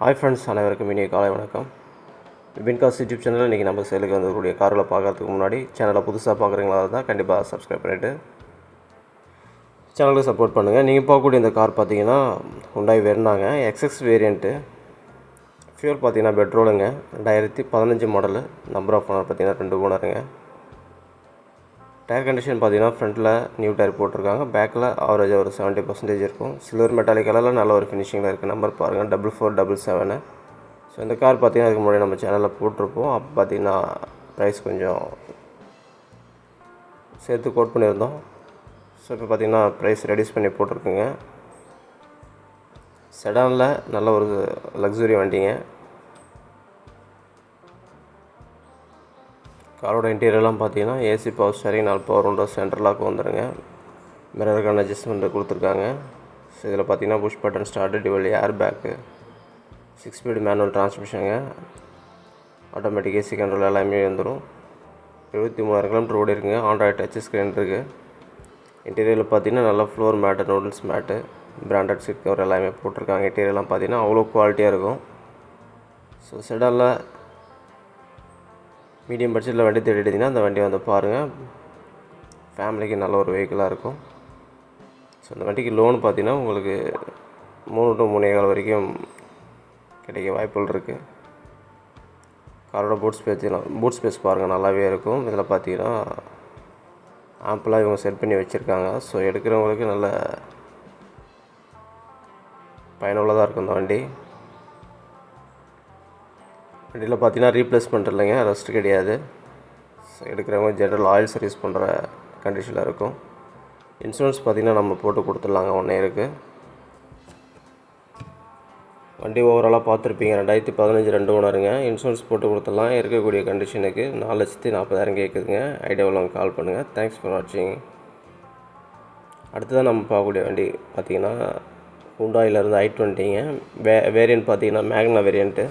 Hi friends அனைவருக்கும் இனிய காலை வணக்கம். பின்காஸ் யூடியூப் சேனலில் இன்றைக்கி நம்ம சேலுக்கு வந்தக்கூடிய காரில் பார்க்கறதுக்கு முன்னாடி சேனலை புதுசாக பார்க்குறீங்களா இருந்தால் கண்டிப்பாக சப்ஸ்கிரைப் பண்ணிவிட்டு சேனலுக்கு சப்போர்ட் பண்ணுங்கள் நீங்கள் பார்க்கக்கூடிய இந்த கார் பார்த்தீங்கன்னா உண்டாய் வெர்னாங்க எக்ஸ்எக்ஸ் வேரியண்ட்டு ஃபியூர் பார்த்தீங்கன்னா பெட்ரோலுங்க ரெண்டாயிரத்தி பதினஞ்சு மாடலு நம்பர் ஆஃப் ஓனர் பார்த்தீங்கன்னா ரெண்டு ஓனருங்க டயர் கண்டிஷன் பார்த்தீங்கன்னா ஃப்ரண்ட்டில் நியூ டயர் போட்டிருக்காங்க. பேக்கில் ஆவரேஜாக ஒரு செவன்ட்டி பர்சன்டேஜ் இருக்கும். சில்வர் மெட்டாலிக் கலரில் நல்ல ஒரு ஃபினிஷிங்கில் இருக்குது நம்பர் பாருங்கள் double four double seven so இந்த கார் பார்த்தீங்கன்னா அதுக்கு முன்னாடி நம்ம சேனலில் போட்டிருப்போம். அப்போ பார்த்தீங்கன்னா ப்ரைஸ் கொஞ்சம் சேர்த்து கோட் பண்ணியிருந்தோம். ஸோ இப்போ பார்த்தீங்கன்னா ப்ரைஸ் ரெடியூஸ் பண்ணி போட்டிருக்குங்க. செடானில் நல்ல ஒரு லக்ஸுரி வண்டிங்க. காரோட இன்டீரியர்லாம் பார்த்தீங்கன்னா ஏசி பவர் ஸ்டேரிங் நாலு பவர் உண்டோ சென்ட்ரல் லாக் வந்துடுங்க மிரருக்கான அட்ஜஸ்ட்மெண்ட்டு கொடுத்துருக்காங்க. ஸோ இதில் பார்த்தீங்கன்னா push button start dual air bag six speed manual டிரான்ஸ்மிஷனுங்க automatic AC control எல்லாமே வந்துடும் எழுபத்தி மூணாயிரம் கிலோமீட்டர் ஓடி இருக்குங்க. ஆண்ட்ராய்ட் டச் ஸ்க்ரீன் இருக்குது இன்டீரியரில் பார்த்தீங்கன்னா நல்லா floor mat noodles mat branded seat cover எல்லாமே போட்டிருக்காங்க. இன்டீரியர்லாம் பார்த்தீங்கன்னா அவ்வளோ குவாலிட்டியாக இருக்கும். ஸோ செடலில் மீடியம் பட்ஜெட்டில் வண்டி தேடிட்டீங்கன்னா அந்த வண்டி வந்து பாருங்கள். ஃபேமிலிக்கு நல்ல ஒரு வெஹிக்கிளாக இருக்கும். ஸோ அந்த வண்டிக்கு லோன் பார்த்தீங்கன்னா உங்களுக்கு மூணு டு மூணே கால் வரைக்கும் கிடைக்க வாய்ப்புகள் இருக்குது காரோட பூட் ஸ்பேஸ்லாம் பூட் ஸ்பேஸ் பாருங்கள் நல்லாவே இருக்கும். இதில் பார்த்தீங்கன்னா ஆம்பிளாக இவங்க செட் பண்ணி வச்சுருக்காங்க. ஸோ எடுக்கிறவங்களுக்கு நல்ல பயனுள்ளதாக இருக்கும் இந்த வண்டி. வண்டியில் பார்த்தீங்கன்னா ரீப்ளேஸ்மெண்ட் இல்லைங்க ரெஸ்ட் கிடையாது. எடுக்கிறவங்க ஜென்ரல் ஆயில் சர்வீஸ் பண்ணுற கண்டிஷனில் இருக்கும். இன்சூரன்ஸ் பார்த்திங்கன்னா நம்ம போட்டு கொடுத்துடலாங்க ஒன் இயருக்கு வண்டி ஓவராலாக பார்த்துருப்பீங்க ரெண்டாயிரத்தி பதினஞ்சு ரெண்டு ஓனருங்க. இன்சூரன்ஸ் போட்டு கொடுத்துடலாம் இருக்கக்கூடிய கண்டிஷனுக்கு நாலு லட்சத்தி நாற்பதாயிரம் கேட்குதுங்க. ஐடியாவில் அவங்க கால் பண்ணுங்கள் தேங்க்ஸ் ஃபார் வாட்சிங் அடுத்ததான் நம்ம பார்க்கக்கூடிய வண்டி பார்த்திங்கன்னா ஹுண்டாயிலேருந்து ஐ டுவெண்ட்டிங்க வே வேரியன்ட் பார்த்தீங்கன்னா மேக்னா வேரியண்ட்டு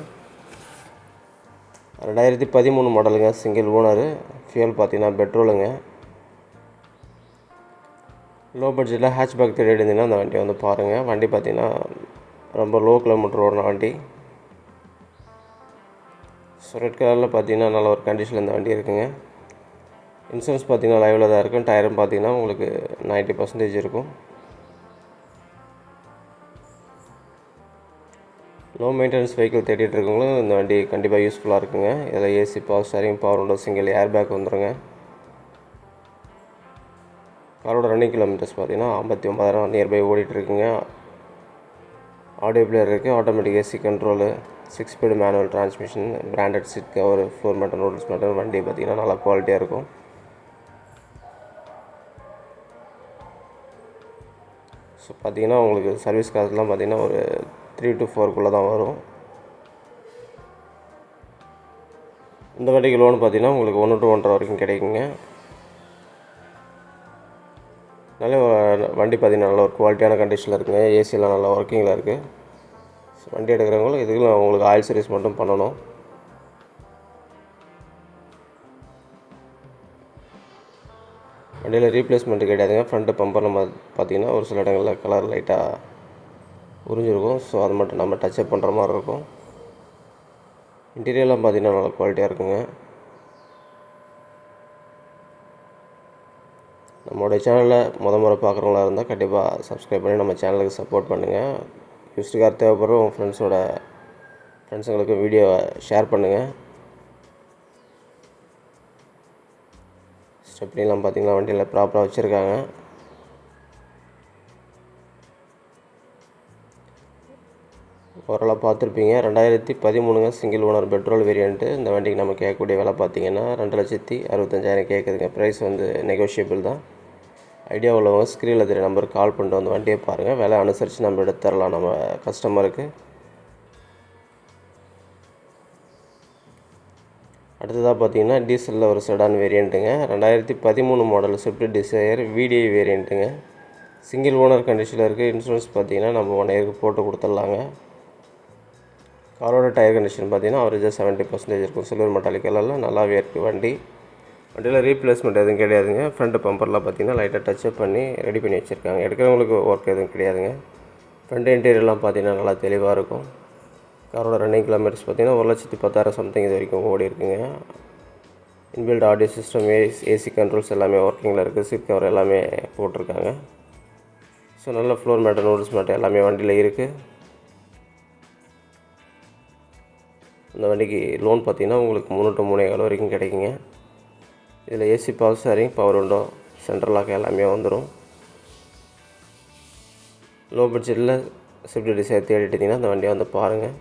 ரெண்டாயிரத்தி பதிமூணு மாடலுங்க சிங்கிள் ஓனரு ஃபியூல் பார்த்தீங்கன்னா பெட்ரோலுங்க லோ பட்ஜெட்டில் ஹேட்ச்பேக் தேடி இருந்தீங்கன்னா அந்த வண்டியை வந்து பாருங்கள் வண்டி பார்த்தீங்கன்னா ரொம்ப லோ கிலோமீட்டர் ஓடின வண்டி. ஸோ ரெட் கலரில் பார்த்தீங்கன்னா நல்ல ஒரு கண்டிஷனில் இந்த வண்டி இருக்குங்க. இன்சூரன்ஸ் பார்த்தீங்கன்னா லைவில் தான் இருக்கும். டயரும் பார்த்தீங்கன்னா உங்களுக்கு நைன்ட்டி பர்சன்டேஜ் இருக்கும். லோ மெயின்டெனன்ஸ் வெஹிக்கிள் தேடிட்டு இருக்கவங்களும் இந்த வண்டி கண்டிப்பாக யூஸ்ஃபுல்லாக இருக்குங்க. இதில் AC power steering power window single air bag வந்துடுங்க காரோட ரன்னிங் கிலோமீட்டர்ஸ் பார்த்தீங்கன்னா ஐம்பத்தி ஒம்பதாயிரம் நியர்பை ஓடிட்டுருக்குங்க ஆடியோ பிளேயர் இருக்குது automatic AC control six speed manual transmission branded seat cover floor மட்டும் நூடுல்ஸ் மட்டும் வண்டி பார்த்திங்கன்னா நல்லா குவாலிட்டியாக இருக்கும். ஸோ பார்த்திங்கன்னா உங்களுக்கு சர்வீஸ் காசுலாம் பார்த்திங்கன்னா ஒரு த்ரீ டு ஃபோருக்குள்ளே தான் வரும். இந்த வண்டிக்கு லோன் பார்த்தீங்கன்னா உங்களுக்கு ஒன்று டு ஒன்றரை வரைக்கும் கிடைக்குங்க. நல்ல வண்டி பார்த்தீங்கன்னா நல்ல ஒரு குவாலிட்டியான கண்டிஷனில் இருக்குங்க. ஏசியெலாம் நல்லா ஒர்க்கிங்கில் இருக்குது வண்டி எடுக்கிறவங்களும் இதுக்கு உங்களுக்கு ஆயில் சர்வீஸ் மட்டும் பண்ணணும். வண்டியில் ரீப்ளேஸ்மெண்ட் கிடையாதுங்க. ஃப்ரண்ட்டு பம்பர் நம்ம பார்த்தீங்கன்னா ஒரு சில இடங்களில் கலர் லைட்டாக உறிஞ்சிருக்கும் ஸோ அது மட்டும் நம்ம டச்சப் பண்ணுற மாதிரி இருக்கும். இன்டீரியர்லாம் பார்த்தீங்கன்னா நல்லா குவாலிட்டியாக இருக்குங்க. நம்மளுடைய சேனலில் முத முறை பார்க்குறவங்களா இருந்தால் கண்டிப்பாக சப்ஸ்கிரைப் பண்ணி நம்ம சேனலுக்கு சப்போர்ட் பண்ணுங்கள் யூஸ்டு கார் தேவைப்படுற உங்கள் ஃப்ரெண்ட்ஸோட ஃப்ரெண்ட்ஸுங்களுக்கு வீடியோவை ஷேர் பண்ணுங்கள் ஸ்டெப்னிலாம் பார்த்தீங்கன்னா வண்டியில் ப்ராப்பராக வச்சுருக்காங்க. ஓரளவு பார்த்துருப்பீங்க. ரெண்டாயிரத்தி பதிமூணுங்க சிங்கிள் ஓனர் பெட்ரோல் வேரியண்ட்டு இந்த வண்டிக்கு நம்ம கேட்கக்கூடிய விலை பார்த்தீங்கன்னா ரெண்டு லட்சத்தி அறுபத்தஞ்சாயிரம் கேட்குதுங்க. ப்ரைஸ் வந்து நெகோஷியபிள் தான். ஐடியா உள்ளவங்க ஸ்க்ரீனில் தெரிய நம்பருக்கு கால் பண்ணிட்டு வந்து வண்டியை பாருங்கள் விலை அனுசரித்து நம்ம எடுத்து தரலாம் நம்ம கஸ்டமருக்கு அடுத்ததாக பார்த்தீங்கன்னா டீசலில் ஒரு செடான் வேரியண்ட்டுங்க ரெண்டாயிரத்தி பதிமூணு மாடல் ஸ்விஃப்ட் டிசையர் விடிஐ வேரியண்ட்டுங்க சிங்கிள் ஓனர் கண்டிஷனில் இருக்குது இன்சூரன்ஸ் பார்த்தீங்கன்னா நம்ம ஒன் இயருக்கு போட்டு கொடுத்துட்லாங்க. காரோட டயர் கண்டிஷன் பார்த்தீங்கன்னா அவரேஜாக செவன்ட்டி பர்சன்டேஜ் இருக்கும். சில்வர் மெட்டாலிக் நல்லாவே இருக்குது வண்டி. வண்டியில் ரீப்ளேஸ்மெண்ட் எதுவும் கிடையாதுங்க. ஃப்ரண்ட் பம்பர்லாம் பார்த்தீங்கன்னா லைட்டாக டச்சப் பண்ணி ரெடி பண்ணி வச்சுருக்காங்க. எடுக்கிறவங்களுக்கு ஒர்க் எதுவும் கிடையாதுங்க. ஃப்ரண்ட் இன்டீரியர்லாம் பார்த்தீங்கன்னா நல்லா தெளிவாக இருக்கும். காரோட ரன்னிங் கிலோமீட்டர்ஸ் பார்த்தீங்கன்னா ஒரு லட்சத்தி பத்தாயிரம் சம்திங் இது வரைக்கும் ஓடி இருக்குங்க. Inbuilt audio system AC AC controls எல்லாமே ஒர்க்கிங்கில் இருக்குது சீட் கவர் எல்லாமே போட்டிருக்காங்க. ஸோ நல்ல ஃப்ளோர் மேட்டு நூடுல்ஸ் மேட்டர் எல்லாமே வண்டியில் இருக்குது அந்த வண்டிக்கு லோன் பார்த்தீங்கன்னா உங்களுக்கு மூணு டு மூணே கால் வரைக்கும் கிடைக்குங்க. இதில் AC power steering power window central lock எல்லாமே வந்துடும் லோ பட்ஜெட்டில் ஸ்விஃப்ட் டிசைர் தேடிட்டிங்கன்னா அந்த வண்டியை வந்து பாருங்கள்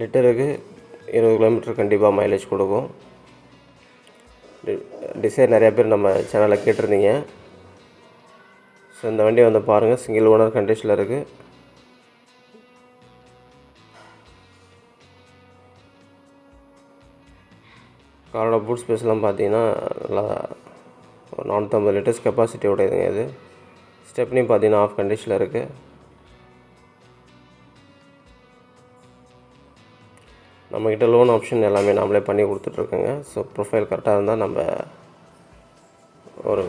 லிட்டருக்கு இருபது கிலோமீட்டர் கண்டிப்பாக மைலேஜ் கொடுக்கும். டிசைர் நிறையா பேர் நம்ம சேனலில் கேட்டிருந்தீங்க. ஸோ இந்த வண்டியை வந்து பாருங்கள் சிங்கிள் ஓனர் கண்டிஷனில் இருக்குது காரோட பூட் ஸ்பேஸ்லாம் பார்த்தீங்கன்னா நல்லா ஒரு நானூற்றம்பது லிட்டர்ஸ் கெப்பாசிட்டி உடையதுங்க இது. ஸ்டெப்னி பார்த்தீங்கன்னா ஆஃப் கண்டிஷனில் இருக்குது நம்மக்கிட்ட லோன் ஆப்ஷன் எல்லாமே நாமளே பண்ணி கொடுத்துட்ருக்கோங்க ஸோ ப்ரொஃபைல் கரெக்டாக இருந்தால் நம்ம ஒரு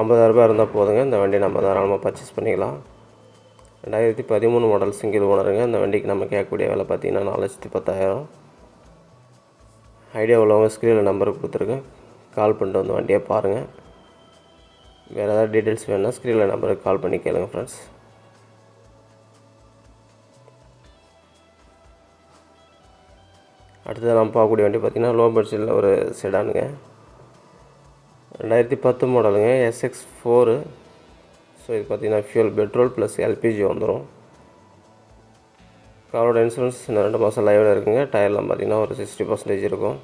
ஐம்பதாயிரரூபா இருந்தால் போதுங்க. இந்த வண்டியை நம்ம தாராளமாக பர்ச்சேஸ் பண்ணிக்கலாம். ரெண்டாயிரத்தி பதிமூணு மாடல் சிங்கிள் ஓனருங்க இந்த வண்டிக்கு நம்ம கேட்கக்கூடிய விலை பார்த்தீங்கன்னா நாலு லட்சத்தி பத்தாயிரம். ஐடியா உள்ளவங்க ஸ்க்ரீனில் நம்பர் கொடுத்துருக்கேன் கால் பண்ணிட்டு வந்து வண்டியை பாருங்கள் வேறு ஏதாவது டீட்டெயில்ஸ் வேணுன்னா ஸ்க்ரீனில் நம்பருக்கு கால் பண்ணி கேளுங்க ஃப்ரெண்ட்ஸ் அடுத்தது நம்ம பார்க்கக்கூடிய வண்டி பார்த்திங்கன்னா லோ பட்ஜெட்டில் ஒரு செடானுங்க ரெண்டாயிரத்தி பத்து மாடலுங்க எஸ்எக்ஸ் ஃபோரு ஸோ இது பார்த்திங்கன்னா ஃபியூல் பெட்ரோல் ப்ளஸ் எல்பிஜி வந்துடும் காரோட இன்சூரன்ஸ் இன்னும் ரெண்டு மாதம் லைவில் இருக்குங்க. டயர்லாம் பார்த்திங்கன்னா ஒரு சிக்ஸ்டி பர்சன்டேஜ் இருக்கும்.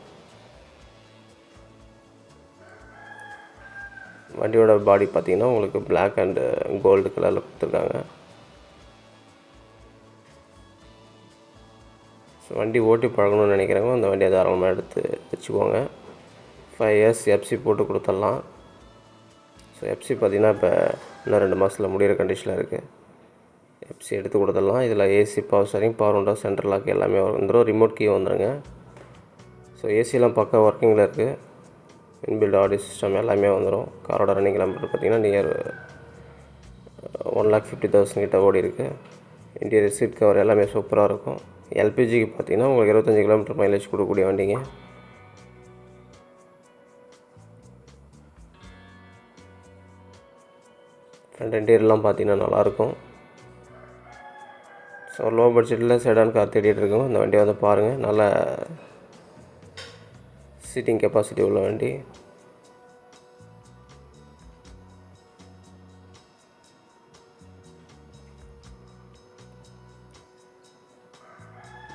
வண்டியோட பாடி பார்த்திங்கன்னா உங்களுக்கு பிளாக் அண்டு கோல்டு கலரில் கொடுத்துருக்காங்க. ஸோ வண்டி ஓட்டி பழகணும்னு நினைக்கிறவங்க அந்த வண்டியை தாராளமாக எடுத்து வச்சுக்கோங்க. ஃபைவ் இயர்ஸ் எஃப்சி போட்டு கொடுத்துடலாம். ஸோ எஃப்சி பார்த்திங்கன்னா இப்போ இன்னும் ரெண்டு மாதத்தில் முடிகிற கண்டிஷனில் இருக்குது எஃப்சி எடுத்து கொடுத்துடலாம். இதில் ஏசி பவர் ஸ்டரிங் பவர் உண்டோ சென்ட்ரல் லாக் எல்லாமே வந்துடும் ரிமோட் கீ வந்துடுங்க ஸோ ஏசிலாம் பக்கா ஒர்க்கிங்கில் இருக்குது இன்பில்ட் ஆடியோ சிஸ்டம் எல்லாமே வந்துடும் காரோட ரன்னிங் கிலோமீட்டர் பார்த்திங்கன்னா near one lakh fifty thousand கிட்ட ஓடி இருக்குது இன்டீரியர் சீட் கவர் எல்லாமே சூப்பராக இருக்கும். எல்பிஜிக்கு பார்த்தீங்கன்னா உங்களுக்கு இருபத்தஞ்சி கிலோமீட்டர் மைலேஜ் கொடுக்கக்கூடிய வண்டிங்க. ஃப்ரண்ட் இன்டீரியர்லாம் பார்த்தீங்கன்னா நல்லாயிருக்கும். ஸோ லோ பட்ஜெட்டில் செடான் கார் தேடிட்டு இருக்கோம். இந்த வண்டியை வந்து பாருங்கள் நல்ல சீட்டிங் கெப்பாசிட்டி உள்ள வண்டி.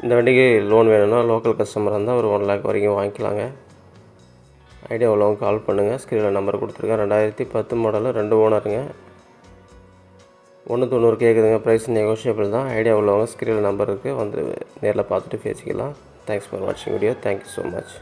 இந்த வண்டிக்கு லோன் வேணும்னா லோக்கல் கஸ்டமர் இருந்தால் ஒரு ஒன் லேக் வரைக்கும் வாங்கிக்கலாங்க. ஐடியா உள்ளவங்க கால் பண்ணுங்கள் ஸ்க்ரீனில் நம்பர் கொடுத்துருக்கேன். ரெண்டாயிரத்தி பத்து மாடலில் ரெண்டு ஓனருங்க ஒன்று தொண்ணூறு கேட்குதுங்க ப்ரைஸ் நெகோஷியபிள் தான். ஐடியா உள்ளவங்க ஸ்க்ரீனில் நம்பர் இருக்குது வந்து நேரில் பார்த்துட்டு பேசிக்கலாம். தேங்க்ஸ் ஃபார் வாட்சிங் video thank you so much